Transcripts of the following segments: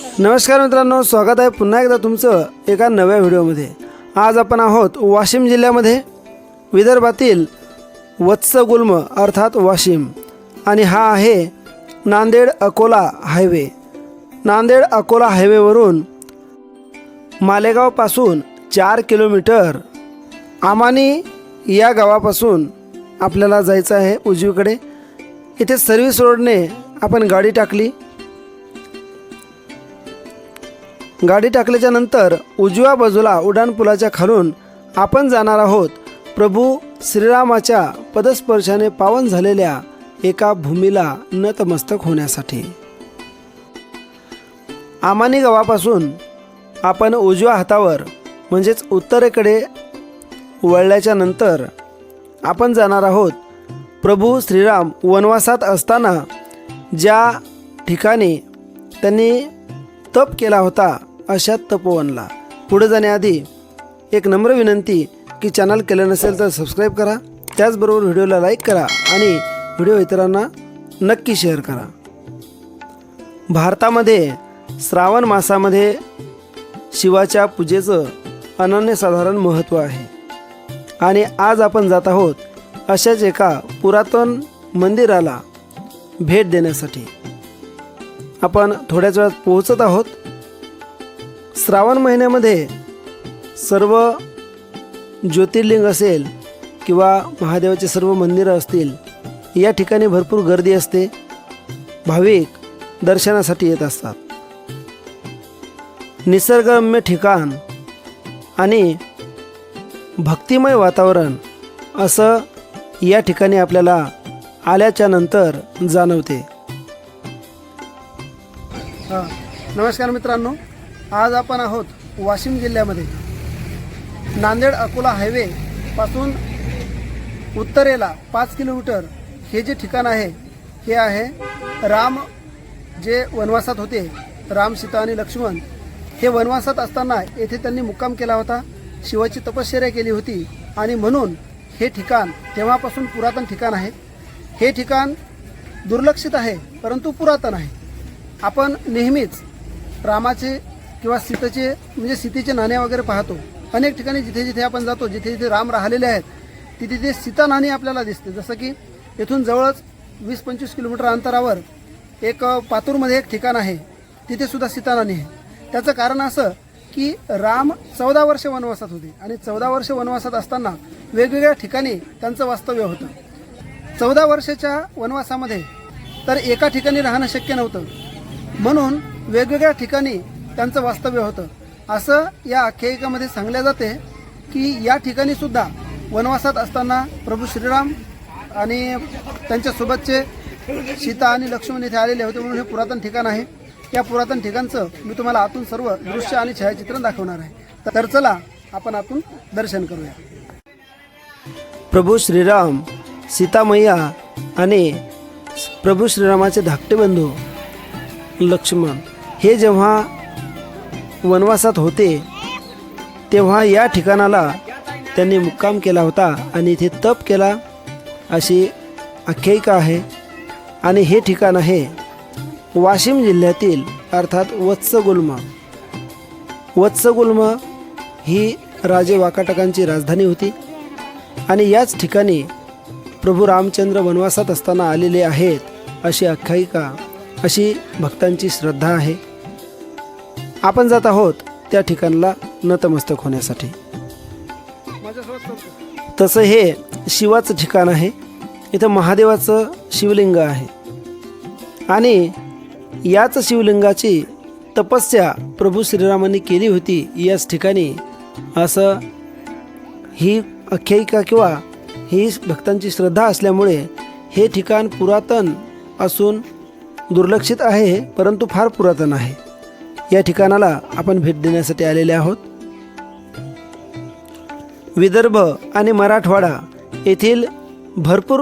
नमस्कार मित्रांनो स्वागत आहे पुन्हा एकदा तुमचं एका नव्या व्हिडिओमध्ये. आज आपण आहोत वाशिम जिल्ह्यामध्ये विदर्भातील वत्सगुल्म अर्थात वाशिम आणि हा आहे नांदेड अकोला हायवे. नांदेड अकोला हायवेवरून मालेगावपासून चार किलोमीटर आमानी या गावापासून आपल्याला जायचं आहे उजवीकडे. इथे सर्व्हिस रोडने आपण गाडी टाकली. गाडी टाकल्याच्या नंतर उजव्या बाजूला उड्डाणपुलाच्या खालून आपण जाणार आहोत. प्रभू श्रीरामाच्या पदस्पर्शाने पावन झालेल्या एका भूमीला नतमस्तक होण्यासाठी. आमानी गावापासून आपण उजव्या हातावर म्हणजेच उत्तरेकडे वळल्याच्या नंतर आपण जाणार आहोत. प्रभू श्रीराम वनवासात असताना ज्या ठिकाणी त्यांनी तप केला होता अशा तपोवनला. पुढे जाण्याआधी एक नम्र विनंती की चॅनल केलं नसेल तर सबस्क्राईब करा. त्याचबरोबर व्हिडिओला लाईक करा आणि व्हिडिओ इतरांना नक्की शेअर करा. भारतामध्ये श्रावण मासामध्ये शिवाच्या पूजेचं अनन्यसाधारण महत्त्व आहे. आणि आज आपण जात आहोत अशाच एका पुरातन मंदिराला भेट देण्यासाठी. आपण थोड्याच वेळात पोहोचत आहोत. श्रावण महिन्यामध्ये सर्व ज्योतिर्लिंग असेल किंवा महादेवाचे सर्व मंदिरं असतील या ठिकाणी भरपूर गर्दी असते भाविक दर्शनासाठी येत असतात. निसर्गरम्य ठिकाण आणि भक्तिमय वातावरण असं या ठिकाणी आपल्याला आल्याच्यानंतर जाणवते. हां. नमस्कार मित्रांनो. आज आपण आहोत वाशिम जिल्ह्यामध्ये. नांदेड अकोला हायवे पासून उत्तरेला पाच किलोमीटर हे जे ठिकाण आहे हे आहे राम जे वनवासात होते राम सीता आणि लक्ष्मण. हे वनवासात असताना येथे त्यांनी मुक्काम केला होता शिवाची तपश्चर्या केली होती आणि म्हणून हे ठिकाण तेव्हापासून पुरातन ठिकाण आहे. हे ठिकाण दुर्लक्षित आहे परंतु पुरातन आहे. आपण नेहमीच रामाचे किंवा सीतेचे म्हणजे सीतेचे नाणे वगैरे पाहतो. अनेक ठिकाणी जिथे जिथे आपण जातो जिथे जिथे राम राहिलेले आहेत तिथे तिथे सीता नाणी आपल्याला दिसते. जसं की येथून जवळच वीस पंचवीस किलोमीटर अंतरावर एक पातूरमध्ये एक ठिकाण आहे. तिथे सुद्धा सीता नाणी आहे त्याचं कारण असं की राम चौदा वर्ष वनवासात होते आणि चौदा वर्ष वनवासात असताना वेगवेगळ्या ठिकाणी त्यांचं वास्तव्य होतं. चौदा वर्षाच्या वनवासामध्ये तर एका ठिकाणी राहणं शक्य नव्हतं. म्हणून वेगवेगळ्या ठिकाणी त्यांचं वास्तव्य होतं. असं या आख्यायिकामध्ये सांगल्या जाते की या ठिकाणी सुद्धा वनवासात असताना प्रभू श्रीराम आणि त्यांच्यासोबतचे सीता आणि लक्ष्मण इथे आलेले होते म्हणून हे पुरातन ठिकाण आहे. या पुरातन ठिकाणचं मी तुम्हाला आतून सर्व दृश्य आणि छायाचित्रण दाखवणार आहे. तर चला आपण आतून दर्शन करूया. प्रभू श्रीराम सीतामय्या आणि प्रभू श्रीरामाचे धाकटे बंधू लक्ष्मण हे जेव्हा वनवासात होते. तेव्हा या ठिकाणाला त्यांनी मुक्काम केला होता आणि इथे तप केला अशी आख्यायिका आहे. आणि हे ठिकाण आहे वाशिम जिल्ह्यातील अर्थात वत्सगुल्म. वत्सगुल्म ही राजे वाकाटकांची राजधानी होती. आणि याच ठिकाणी प्रभू रामचंद्र वनवासात असताना आलेले आहेत अशी आख्यायिका अशी भक्तांची श्रद्धा आहे. आपण जात आहोत त्या ठिकाणला नतमस्तक होण्यासाठी. तसं हे शिवाचं ठिकाण आहे. इथं महादेवाचं शिवलिंग आहे. आणि याच शिवलिंगाची तपस्या प्रभू श्रीरामांनी केली होती याच ठिकाणी असं ही आख्यायिका किंवा ही भक्तांची श्रद्धा असल्यामुळे हे ठिकाण पुरातन असून दुर्लक्षित आहे परंतु फार पुरातन आहे. या ठिकाणाला आपण भेट देण्यासाठी आलेले आहोत. विदर्भ आणि मराठवाडा येथील भरपूर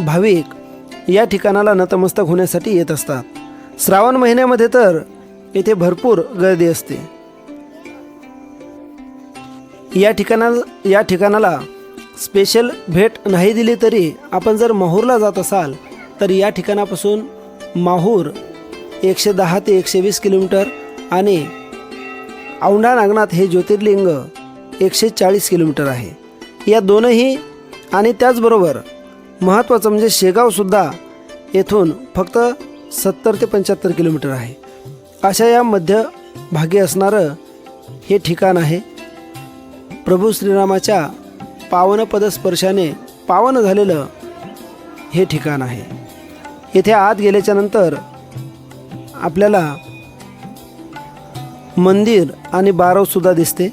भाविक या ठिकाणाला नतमस्तक होण्यासाठी येत असतात. श्रावण महिन्यामध्ये तर येथे भरपूर गर्दी असते. या ठिकाणा या ठिकाणाला स्पेशल भेट नाही दिली तरी आपण जर माहूरला जात असाल तर या ठिकाणापासून माहूर एकशे दहा ते एकशे वीस किलोमीटर आणि औंढा नागनाथ हे ज्योतिर्लिंग एकशे चाळीस किलोमीटर आहे. या दोनही आणि त्याचबरोबर महत्त्वाचं म्हणजे शेगावसुद्धा येथून फक्त सत्तर ते पंच्याहत्तर किलोमीटर आहे. अशा या मध्यभागी असणारं हे ठिकाण आहे. प्रभू श्रीरामाच्या पावनपदस्पर्शाने पावन झालेलं हे ठिकाण आहे. येथे आत गेल्याच्यानंतर आपल्याला मंदिर आणि बारवसुद्धा दिसते.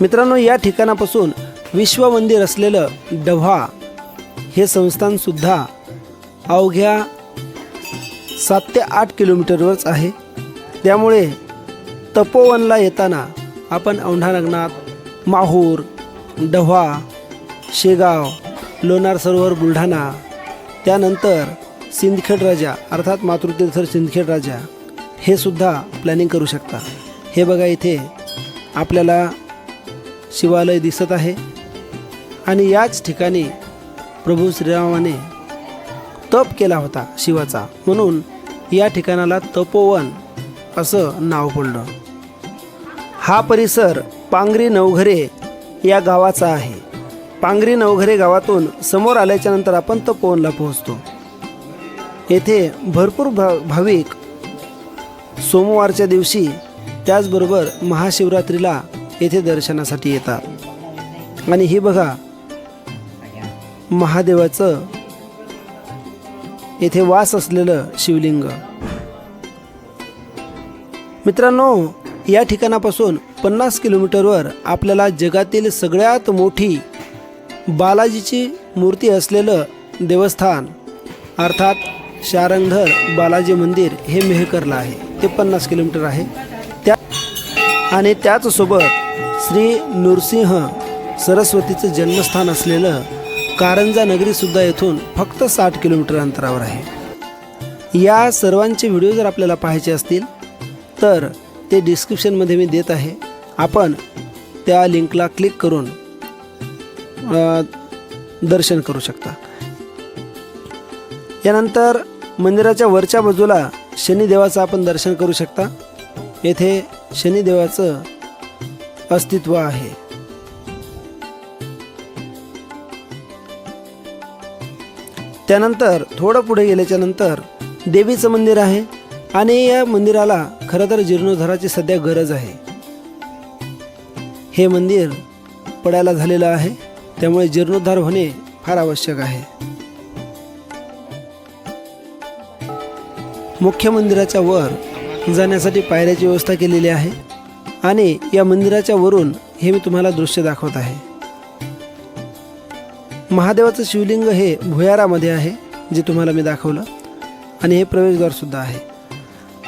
मित्रांनो या ठिकाणापासून विश्व मंदिर असलेलं डव्हा हे संस्थानसुद्धा अवघ्या सात ते आठ किलोमीटरवरच आहे. त्यामुळे तपोवनला येताना आपण औंढा नागनाथ माहूर डव्हा शेगाव लोणार सरोवर बुलढाणा त्यानंतर सिंदखेड राजा अर्थात मातृतीर्थ सिंदखेड राजा हे सुद्धा प्लॅनिंग करू शकता. हे बघा इथे आपल्याला शिवालय दिसत आहे. आणि याच ठिकाणी प्रभू श्रीरामाने तप केला होता शिवाचा. म्हणून या ठिकाणाला तपोवन असं नाव पडलं. हा परिसर पांगरी नवघरे या गावाचा आहे. पांगरी नवघरे गावातून समोर आल्याच्यानंतर आपण तपोवनला पोहोचतो. येथे भरपूर भा भाविक सोमवारच्या दिवशी त्याचबरोबर महाशिवरात्रीला येथे दर्शनासाठी येतात. आणि हे बघा महादेवाचं येथे वास असलेलं शिवलिंग. मित्रांनो या ठिकाणापासून पन्नास किलोमीटरवर आपल्याला जगातील सगळ्यात मोठी बालाजीची मूर्ती असलेलं देवस्थान अर्थात शारंगधर बालाजी मंदिर हे मेहकरला आहे. ते पन्नास किलोमीटर आहे. त्या आणि त्याचसोबत श्री नृसिंह सरस्वतीचं जन्मस्थान असलेलं कारंजा नगरीसुद्धा येथून फक्त साठ किलोमीटर अंतरावर आहे. या सर्वांचे व्हिडिओ जर आपल्याला पाहायचे असतील तर ते डिस्क्रिप्शनमध्ये मी देत आहे. आपण त्या लिंकला क्लिक करून दर्शन करू शकता. यानंतर मंदिराच्या वरच्या बाजूला शनिदेवाचं आपण दर्शन करू शकता. येथे शनिदेवाचं अस्तित्व आहे. त्यानंतर थोडं पुढे गेल्याच्यानंतर देवीचं मंदिर आहे आणि या मंदिराला खरं तर जीर्णोद्धाराची सध्या गरज आहे. हे मंदिर पडायला झालेलं आहे. त्यामुळे जीर्णोद्धार होणे फार आवश्यक आहे. मुख्य मंदिराच्या वर जाण्यासाठी पायऱ्याची व्यवस्था केलेली आहे आणि या मंदिराच्या वरून हे मी तुम्हाला दृश्य दाखवत आहे. महादेवाचं शिवलिंग हे भुयारामध्ये आहे जे तुम्हाला मी दाखवलं. आणि हे प्रवेशद्वारसुद्धा आहे.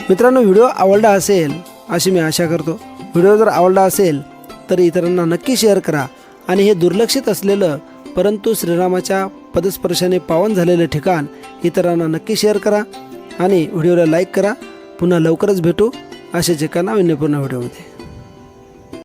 मित्रांनो व्हिडिओ आवडला असेल अशी मी आशा करतो. व्हिडिओ जर आवडला असेल तर इतरांना नक्की शेअर करा. आणि हे दुर्लक्षित असलेलं परंतु श्रीरामाच्या पदस्पर्शाने पावन झालेलं ठिकाण इतरांना नक्की शेअर करा आणि व्हिडिओला लाईक करा. पुन्हा लवकरच भेटू. अशाच एका नाविन्यपूर्ण व्हिडिओमध्ये.